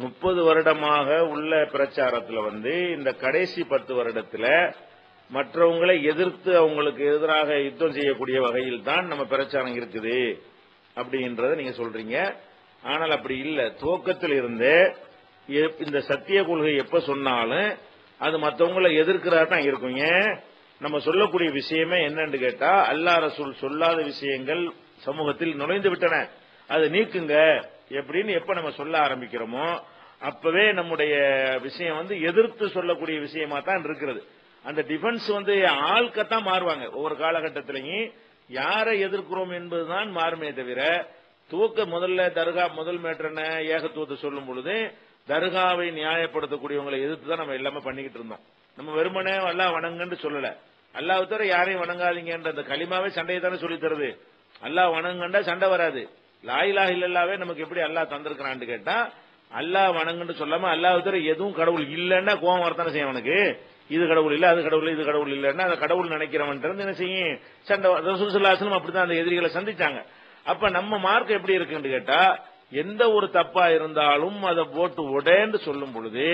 முப்பது வருடமாக உள்ள பிரச்சாரத்தில் வந்து இந்த கடைசி பத்து வருடத்தில் மற்றவங்களை எதிர்த்து அவங்களுக்கு எதிராக யுத்தம் செய்யக்கூடிய வகையில் தான் நம்ம பிரச்சாரம் இருக்குது அப்படின்றத நீங்க சொல்றீங்க. ஆனால் அப்படி இல்லை. துவக்கத்தில் இருந்தே இந்த சத்திய கொள்கை எப்ப சொன்னாலும் அது மற்றவங்களை எதிர்க்கிறா தான் இருக்கும். ஏன்? நம்ம சொல்லக்கூடிய விஷயமே என்னன்னு கேட்டா அல்லா ரசூல் சொல்லாத விஷயங்கள் சமூகத்தில் நுழைந்து விட்டன. அது நீக்குங்க. எப்படின்னு எப்ப நம்ம சொல்ல ஆரம்பிக்கிறோமோ அப்பவே நம்முடைய விஷயம் வந்து எதிர்த்து சொல்லக்கூடிய விஷயமா தான் இருக்கிறது. அந்த டிஃபென்ஸ் வந்து ஆள்கத்தான் மாறுவாங்க. ஒவ்வொரு காலகட்டத்திலையும் யாரை எதிர்க்கிறோம் என்பதுதான் மாறுமே தவிர தூக்க முதல்ல தர்கா முதல் மேற்றன ஏகத்துவத்தை சொல்லும் பொழுது தர்காவை நியாயப்படுத்தக்கூடியவங்களை எதிர்த்து தான் நம்ம எல்லாமே பண்ணிக்கிட்டு இருந்தோம். நம்ம வெறுமனே அல்லா வணங்குன்னு சொல்லல. அல்லாஹ் தவிர யாரையும் வணங்காதீங்கன்ற அந்த களிமாவே சண்டையை தானே சொல்லி தருது அல்லாஹ் வணங்கண்டா சண்டை வராது. லாயிலா இல்லல்லாவே நமக்கு எப்படி அல்லா தந்திருக்கிறான்னு கேட்டா அல்லாஹ் வணங்குன்னு சொல்லாம அல்லாஹ் தவிர எதுவும் கடவுள் இல்லைன்னா கோவம் வர்த்தனை செய்யும் அவனுக்கு? இது கடவுள் இல்ல அது கடவுள் இது கடவுள் இல்லைன்னா அந்த கடவுள் நினைக்கிறவன் என்ன செய்யும்? சண்டை ரசூசுல்லாசனம் அப்படித்தான் அந்த எதிரிகளை சந்திச்சாங்க. அப்ப நம்ம மார்க் எப்படி இருக்குன்னு கேட்டா எந்த ஒரு தப்பா இருந்தாலும் அதை போட்டு உடேன்னு சொல்லும் பொழுது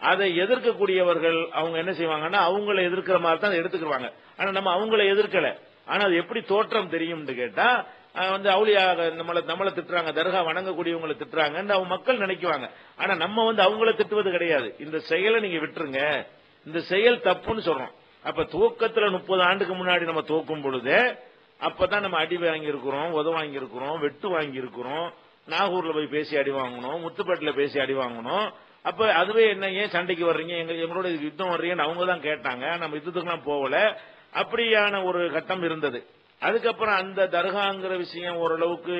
அதை எதிர்க்கக்கூடியவர்கள் அவங்க என்ன செய்வாங்கன்னா அவங்களை எதிர்க்கிற மாதிரி தான் எடுத்துக்குவாங்க ஆனா நம்ம அவங்கள எதிர்க்கல. ஆனா அது எப்படி தோற்றம் தெரியும்னு கேட்டா வந்து அவுளியாக நம்மளை நம்மளை திட்டுறாங்க. தர்கா வணங்கக்கூடியவங்களை திட்டுறாங்கன்னு அவங்க மக்கள் நினைக்குவாங்க. ஆனா நம்ம வந்து அவங்கள திட்டுவது கிடையாது. இந்த செயலை நீங்க விட்டுருங்க. இந்த செயல் தப்புன்னு சொல்றோம். அப்ப துவக்கத்துல முப்பது ஆண்டுக்கு முன்னாடி நம்ம துவக்கும் பொழுது அப்பதான் நம்ம அடி வாங்கியிருக்கிறோம் உத வாங்கியிருக்கிறோம் வெட்டு வாங்கியிருக்கிறோம். நாகூர்ல போய் பேசி அடி வாங்கணும் முத்துப்பேட்டில் பேசி அடி வாங்கணும். அப்ப அதுவே என்ன ஏன் சண்டைக்கு வர்றீங்க? எங்க எங்களோட யுத்தம் வர்றீங்கன்னு அவங்க தான் கேட்டாங்க. நம்ம யுத்தத்துக்குலாம் போகல. அப்படியான ஒரு கட்டம் இருந்தது. அதுக்கப்புறம் அந்த தர்காங்கிற விஷயம் ஓரளவுக்கு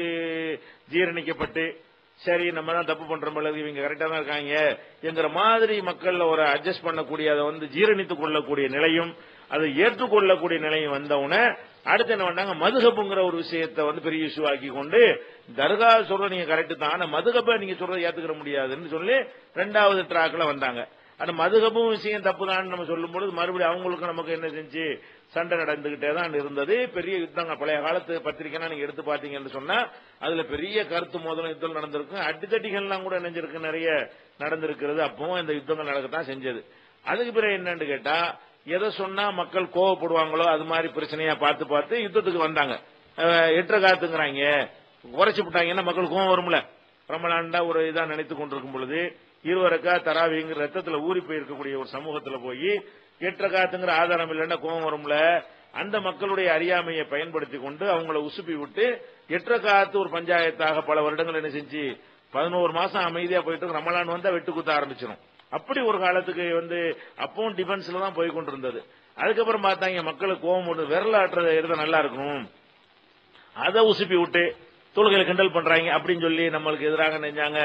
ஜீரணிக்கப்பட்டு சரி நம்ம தான் தப்பு பண்ற அளவுக்கு இவங்க கரெக்டா தான் இருக்காங்க என்கிற மாதிரி மக்கள்ல ஒரு அட்ஜஸ்ட் பண்ணக்கூடிய அதை வந்து ஜீரணித்துக் கொள்ளக்கூடிய நிலையும் அதை ஏற்றுக்கொள்ளக்கூடிய நிலையும் வந்தவுடனே அடுத்து என்ன பண்ணாங்க மதுகப்புங்கிற ஒரு விஷயத்தை வந்து பெரிய இஷ்யூ ஆக்கி கொண்டு தர்கா சொல்ற நீங்க கரெக்ட் தான் ஆனா மதுகப்பை நீங்க சொல்றதை ஏத்துக்கிற முடியாதுன்னு சொல்லி ரெண்டாவது டிராக்ல வந்தாங்க. அந்த மதுகமும் விஷயம் தப்புதான்னு நம்ம சொல்லும் பொழுது மறுபடியும் அவங்களுக்கு நமக்கு என்ன செஞ்சு சண்டை நடந்துகிட்டே தான் இருந்தது. பெரிய யுத்தங்கள் பழைய காலத்து பத்திரிக்கைனா நீங்க எடுத்து பாத்தீங்கன்னு சொன்னா அதுல பெரிய கருத்து மோதலும் யுத்தம் நடந்திருக்கும். அடித்தடிகள்லாம் கூட நினைஞ்சிருக்கு நிறைய நடந்திருக்கிறது. அப்பவும் இந்த யுத்தங்கள் நடக்கத்தான் செஞ்சது. அதுக்கு பிறகு என்னன்னு கேட்டா எதை சொன்னா மக்கள் கோவப்படுவாங்களோ அது மாதிரி பிரச்சனையா பார்த்து பார்த்து யுத்தத்துக்கு வந்தாங்க. அஹ் காலத்துங்கிறாங்க காத்துங்கிறாங்க. குறைச்சு விட்டாங்கன்னா மக்கள் கோவம் வரும்ல. ரமலான்டா ஒரு இதா நினைத்து கொண்டிருக்கும் பொழுது இருவரக்கா தராவிங்கிற ரத்தத்தில் ஊறி போயிருக்கக்கூடிய ஒரு சமூகத்தில் போய் எட்டரை காத்துங்கிற ஆதாரம் இல்லைன்னா கோவம் வரும்ல அந்த மக்களுடைய அறியாமையை பயன்படுத்தி கொண்டு அவங்கள உசுப்பி விட்டு எட்டரை காத்து ஒரு பஞ்சாயத்தாக பல வருடங்கள் என்ன செஞ்சு பதினோரு மாசம் அமைதியா போயிட்டு ரமலான் வந்தா வெட்டு குத்த ஆரம்பிச்சிடும் அப்படி ஒரு காலத்துக்கு வந்து அப்பவும் டிஃபென்ஸ்ல தான் போய் கொண்டிருந்தது. அதுக்கப்புறம் பார்த்தாங்க மக்களுக்கு கோபம் ஒன்று விரல் ஆட்டுறதை நல்லா இருக்கும் அதை உசுப்பி விட்டு தொழுகையில கிண்டல் பண்றாங்க அப்படின்னு சொல்லி நம்மளுக்கு எதிராக நெஞ்சாங்க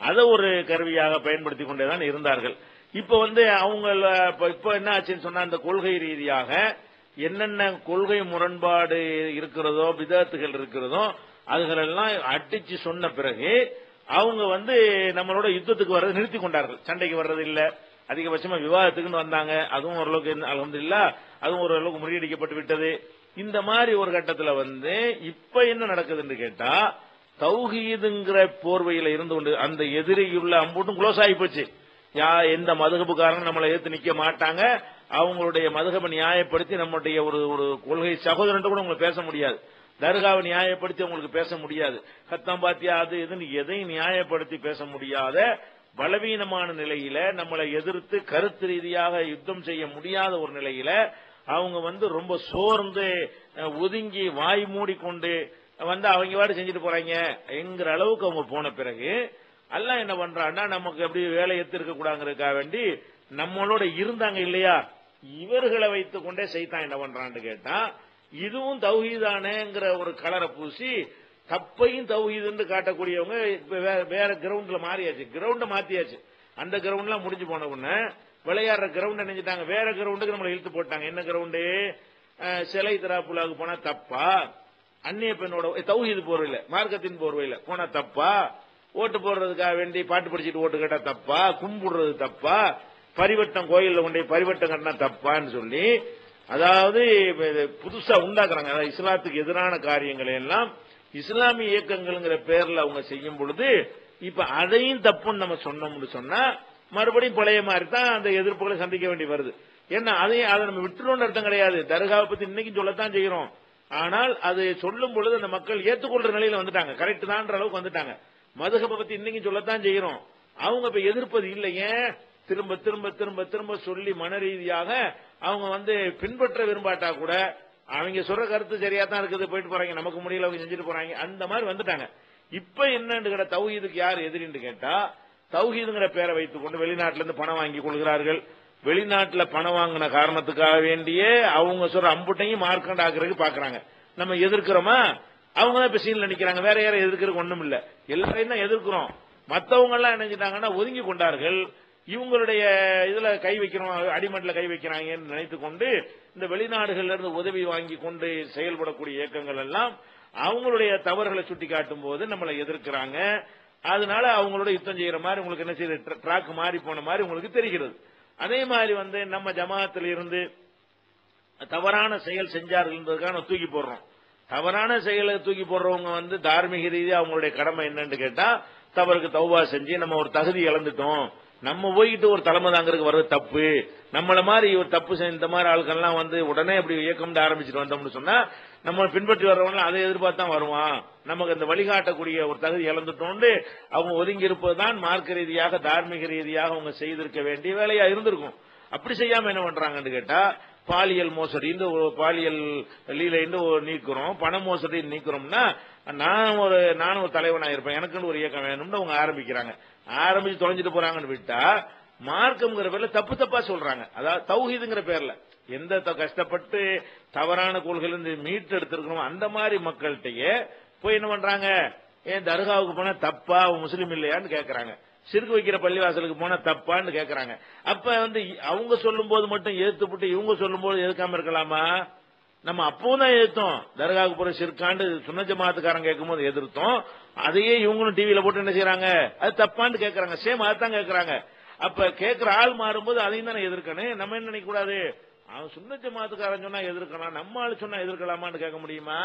அதை ஒரு கருவியாக பயன்படுத்தி கொண்டேதான் இருந்தார்கள். இப்ப வந்து அவங்க இப்ப என்ன ஆச்சுன்னு சொன்னா அந்த கொள்கை ரீதியாக என்னென்ன கொள்கை முரண்பாடு இருக்கிறதோ விதத்துகள் இருக்கிறதோ அதுகளெல்லாம் அடிச்சு சொன்ன பிறகு அவங்க வந்து நம்மளோட யுத்தத்துக்கு வர்றதை நிறுத்தி கொண்டார்கள். சண்டைக்கு வர்றது இல்ல. அதிகபட்சமா விவாதத்துக்குன்னு வந்தாங்க. அதுவும் ஓரளவுக்கு அலமதுல்லா அதுவும் ஓரளவுக்கு முறியடிக்கப்பட்டு விட்டது. இந்த மாதிரி ஒரு கட்டத்துல வந்து இப்ப என்ன நடக்குதுன்னு கேட்டா தௌஹீதுங்கிற போர்வையில இருந்து கொண்டு அந்த எதிரியுள்ள அம்பூட்டும் க்ளோஸ் ஆகி போச்சு. யா எந்த மதுகபுக்காரங்க நம்மளை ஏத்து நிக்க மாட்டாங்க. அவங்களுடைய மதுகபை நியாயப்படுத்தி நம்முடைய ஒரு ஒரு கொள்கை சகோதரன் கூட உங்களுக்கு பேச முடியாது. தர்காவை நியாயப்படுத்தி உங்களுக்கு பேச முடியாது. கத்தம் பாத்தியா அது இதுன்னு எதையும் நியாயப்படுத்தி பேச முடியாத பலவீனமான நிலையில நம்மளை எதிர்த்து கருத்து ரீதியாக யுத்தம் செய்ய முடியாத ஒரு நிலையில அவங்க வந்து ரொம்ப சோர்ந்து ஒதுங்கி வாய் மூடிக்கொண்டு வந்து அவங்க பாட்டு செஞ்சுட்டு போறாங்க என்கிற அளவுக்கு அவங்க போன பிறகு எல்லாம் என்ன பண்றான்னா நமக்கு எப்படி வேலை எடுத்திருக்க கூடாங்கிறதுக்காக வேண்டி நம்மளோட இருந்தாங்க இல்லையா இவர்களை வைத்துக் கொண்டே செய்தான் என்ன பண்றான்னு கேட்டா இதுவும் தௌஹீதானேங்கிற ஒரு கலரை பூசி தப்பையும் தௌஹீதுன்னு காட்டக்கூடியவங்க வேற கிரவுண்ட்ல மாறியாச்சு. கிரவுண்ட மாத்தியாச்சு. அந்த கிரவுண்ட்லாம் முடிஞ்சு போன உடனே விளையாடுற கிரவுண்ட் நினைஞ்சிட்டாங்க. வேற கிரவுண்டுக்கு நம்மளை இழுத்து போட்டாங்க. என்ன கிரவுண்டு சிலை திராப்புலாவுக்கு போனா தப்பா? அந்நிய பெண்ணோட தௌஹீது போர்வையில் மார்க்கத்தின் போர்வையில். போனா தப்பா? ஓட்டு போடுறதுக்காக வேண்டி பாட்டு படிச்சுட்டு ஓட்டு கேட்டா தப்பா? கும்பிடுறது தப்பா? பரிவட்டம் கோயிலில் கொண்டு போய் பரிவட்டம் கட்டினா தப்பான்னு சொல்லி அதாவது புதுசா உண்டாக்குறாங்க. அதாவது இஸ்லாத்துக்கு எதிரான காரியங்களை எல்லாம் இஸ்லாமிய இயக்கங்கள்ங்கிற பேர்ல அவங்க செய்யும் பொழுது இப்ப அதையும் தப்புன்னு நம்ம சொன்னோம்னு சொன்னா மறுபடியும் பழைய மாதிரி தான் அந்த எதிர்ப்புகளை சந்திக்க வேண்டி வருது. ஏன்னா அதையும் அதை நம்ம விட்டுருவோம்னு அர்த்தம் கிடையாது. தர்காவை பத்தி இன்னைக்கு சொல்லத்தான் செய்கிறோம். ஆனால் அது சொல்லும் பொழுது அந்த மக்கள் ஏற்றுக்கொள்ற நிலையில வந்துட்டாங்க. கரெக்ட் தான்ற அளவுக்கு வந்துட்டாங்க. மதுகபை பத்தி இன்னைக்கு சொல்லத்தான் செய்கிறோம் அவங்க இப்ப எதிர்ப்பது இல்லையே. திரும்ப திரும்ப திரும்ப திரும்ப சொல்லி மன ரீதியாக அவங்க வந்து பின்பற்ற விரும்பாட்டா கூட அவங்க சொல்ற கருத்து சரியா தான் இருக்குது. போயிட்டு போறாங்க. நமக்கு முடியல அவங்க செஞ்சுட்டு போறாங்க. அந்த மாதிரி வந்துட்டாங்க. இப்ப என்னன்னு கேட்ட தௌஹீதுக்கு யார் எதிரின்னு கேட்டா தௌஹீதுங்கிற பேரை வைத்துக் கொண்டு வெளிநாட்டிலிருந்து பணம் வாங்கி கொள்கிறார்கள். வெளிநாட்டுல பணம் வாங்கின காரணத்துக்காக வேண்டியே அவங்க சொல்ற அம்புட்டையும் மார்க்கண்ட் ஆக்குறதுக்கு பாக்குறாங்க. நம்ம எதிர்க்கிறோமா? அவங்க தான் இப்ப சீன்ல நிக்கிறாங்க. வேற யாரும் எதிர்க்கிறதுக்கு ஒண்ணும் இல்ல. எல்லாரையும் தான் எதிர்க்கிறோம். மத்தவங்க எல்லாம் நினைச்சிட்டாங்கன்னா ஒதுங்கி கொண்டார்கள். இவங்களுடைய இதுல கை வைக்கிறோம் அடிமட்டில் கை வைக்கிறாங்கன்னு நினைத்து கொண்டு இந்த வெளிநாடுகள்ல இருந்து உதவி வாங்கி கொண்டு செயல்படக்கூடிய இயக்கங்கள் எல்லாம் அவங்களுடைய தவறுகளை சுட்டி காட்டும் போது நம்மளை எதிர்க்கிறாங்க. அதனால அவங்களோட யுத்தம் செய்யற மாதிரி உங்களுக்கு என்ன செய்யுது? ட்ராக் மாறி போன மாதிரி உங்களுக்கு தெரிகிறது. அதே மாதிரி வந்து நம்ம ஜமாத்தில் இருந்து தவறான செயல் செஞ்சார்கள் என்பதற்காக தூக்கி போடுறோம். தவறான செயலை தூக்கி போடுறவங்க வந்து தார்மீக ரீதியாக அவங்களுடைய கடமை என்னன்னு கேட்டா தவறுக்கு தௌவா செஞ்சு நம்ம ஒரு தகுதி இழந்துட்டோம். நம்ம போய்கிட்டு ஒரு தலைமை தாங்கிறதுக்கு வர்றது தப்பு. நம்மள மாதிரி ஒரு தப்பு செஞ்ச இந்த மாதிரி ஆட்கள்லாம் வந்து உடனே அப்படி இயக்கம் ஆரம்பிச்சுட்டு வந்தோம்னு சொன்னா நம்ம பின்பற்றி வர்றவங்க அதை எதிர்பார்த்து தான் வருவான். நமக்கு அந்த வழிகாட்டக்கூடிய ஒரு தகுதி இழந்துட்டோண்டு அவங்க ஒதுங்கி இருப்பதுதான் மார்க்க ரீதியாக தார்மீக ரீதியாக அவங்க செய்திருக்க வேண்டிய வேலையா இருந்திருக்கும். அப்படி செய்யாம என்ன பண்றாங்கன்னு கேட்டா பாலியல் மோசடின்னு ஒரு பாலியல் லீலைன்னு ஒரு நீக்கிறோம் பண மோசடி நீக்கிறோம்னா நான் ஒரு நானும் ஒரு தலைவனாக இருப்பேன் எனக்குன்னு ஒரு இயக்கம் வேணும்னு அவங்க ஆரம்பிக்கிறாங்க. ஆரம்பிச்சு தொலைஞ்சிட்டு போறாங்கன்னு விட்டா மார்க்கம்ங்கிற பேர்ல தப்பு தப்பா சொல்றாங்க. அதாவது தௌஹீதுங்கிற பேர்ல. எந்த த- கஷ்டப்பட்டு தவறான கொள்கையிலிருந்து மீட்டு எடுத்திருக்கிறோம் அந்த மாதிரி மக்கள்கிட்டயே போய் என்ன பண்றாங்க? ஏன் தர்காவுக்கு போனா தப்பா முஸ்லீம் இல்லையான்னு கேட்கறாங்க சிறுக்கு வைக்கிற பள்ளிவாசலுக்கு போனா தப்பான்னு கேட்கறாங்க அப்ப வந்து அவங்க சொல்லும் போது மட்டும் எதிர்த்துப்பட்டு இவங்க சொல்லும் போது எதிர்க்காம இருக்கலாமா? நம்ம அப்பவும் தான் எதிர்த்தோம் தர்காவுக்கு போற சிறுக்காண்டு சுன்ன ஜமாத்துக்காரன் கேட்கும்போது எதிர்த்தோம். அதையே இவங்களும் டிவியில போட்டு என்ன செய்யறாங்க அது தப்பான்னு கேக்குறாங்க. சேம் அதான் கேக்குறாங்க. அப்ப கேக்குற ஆள் மாறும்போது அதையும் தானே எதிர்க்கணும். நம்ம என்ன நினைக்க கூடாது அவன் சுன்ன ஜமாத்துக்காரன் சொன்னா எதிர்க்கலாம். நம்ம ஆள் சொன்னா எதிர்க்கலாமான்னு கேட்க முடியுமா?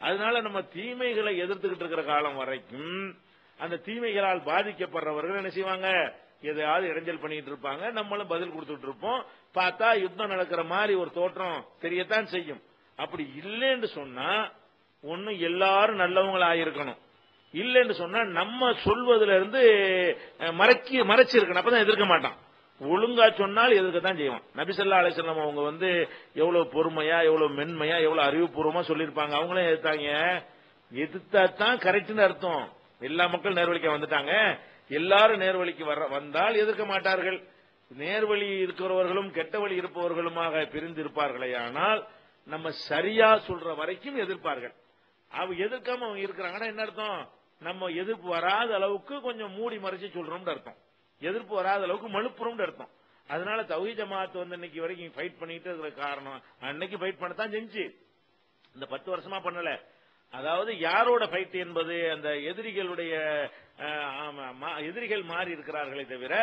அதனால நம்ம தீமைகளை எதிர்த்துக்கிட்டு இருக்கிற காலம் வரைக்கும் அந்த தீமைகளால் பாதிக்கப்படுறவர்கள் என்ன செய்வாங்க? எதையாவது இடைஞ்சல் பண்ணிட்டு இருப்பாங்க. நம்மளும் பதில் கொடுத்துட்டு இருப்போம். பார்த்தா யுத்தம் நடக்கிற மாதிரி ஒரு தோற்றம் தெரியத்தான் செய்யும். அப்படி இல்லைன்னு சொன்னா ஒண்ணு எல்லாரும் நல்லவங்களா இருக்கணும் இல்லைன்னு சொன்னா நம்ம சொல்வதுல இருந்து மறைக்கி மறைச்சு இருக்கணும் அப்பதான் எதிர்க்க மாட்டான். ஒழுங்கா சொன்னால் எதிர்க்கத்தான் செய்வான். நபிசல்லா அலிசல்லாம் அவங்க வந்து எவ்வளவு பொறுமையா எவ்வளவு மென்மையா எவ்வளவு அறிவுபூர்வமா சொல்லியிருப்பாங்க. அவங்களே எதிர்த்தாங்க. எதிர்த்தா தான் கரெக்ட்னு அர்த்தம். எல்லா மக்கள் நேர்வழிக்க வந்துட்டாங்க. எல்லாரும் நேர்வழிக்கு வர வந்தால் எதிர்க்க மாட்டார்கள். நேர்வழி இருக்கிறவர்களும் கெட்ட வழி இருப்பவர்களுமாக பிரிந்து இருப்பார்களே ஆனால் நம்ம சரியா சொல்ற வரைக்கும் எதிர்ப்பார்கள். அவங்க எதிர்க்காம அவங்க இருக்கிறாங்கன்னா என்ன அர்த்தம்? நம்ம எதிர்ப்பு வராத அளவுக்கு கொஞ்சம் மூடி மறைச்சு சொல்றோம்னு அர்த்தம். எதிர்ப்பு வராத அளவுக்கு மழுப்புறோம்னு அர்த்தம். அதனால தௌஹி ஜமாத் வந்து இன்னைக்கு வரைக்கும் ஃபைட் பண்ணிட்டு இருக்கிற காரணம் அன்னைக்கு ஃபைட் பண்ணத்தான் செஞ்சு. இந்த பத்து வருஷமா பண்ணல. அதாவது யாரோட ஃபைட் என்பது அந்த எதிரிகளுடைய எதிரிகள் மாறி இருக்கிறார்களே தவிர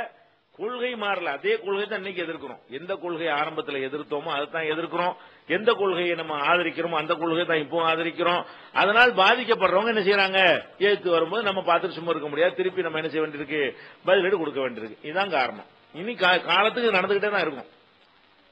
கொள்கை மாறல. அதே கொள்கை தான் இன்னைக்கு எதிர்க்கிறோம். எந்த கொள்கையை ஆரம்பத்தில் எதிர்த்தோமோ அதுதான் எதிர்க்கிறோம். எந்த கொள்கையை நம்ம ஆதரிக்கிறோமோ அந்த கொள்கையை தான் இப்போ ஆதரிக்கிறோம். அதனால் பாதிக்கப்படுறவங்க என்ன செய்யறாங்க ஏத்து வரும்போது நம்ம பார்த்துட்டு சும்மா இருக்க முடியாது. திருப்பி நம்ம என்ன செய்ய வேண்டியிருக்கு? பதிலீடு கொடுக்க வேண்டியிருக்கு. இதுதான் காரணம். இனி காலத்துக்கு நடந்துகிட்டே தான் இருக்கும்.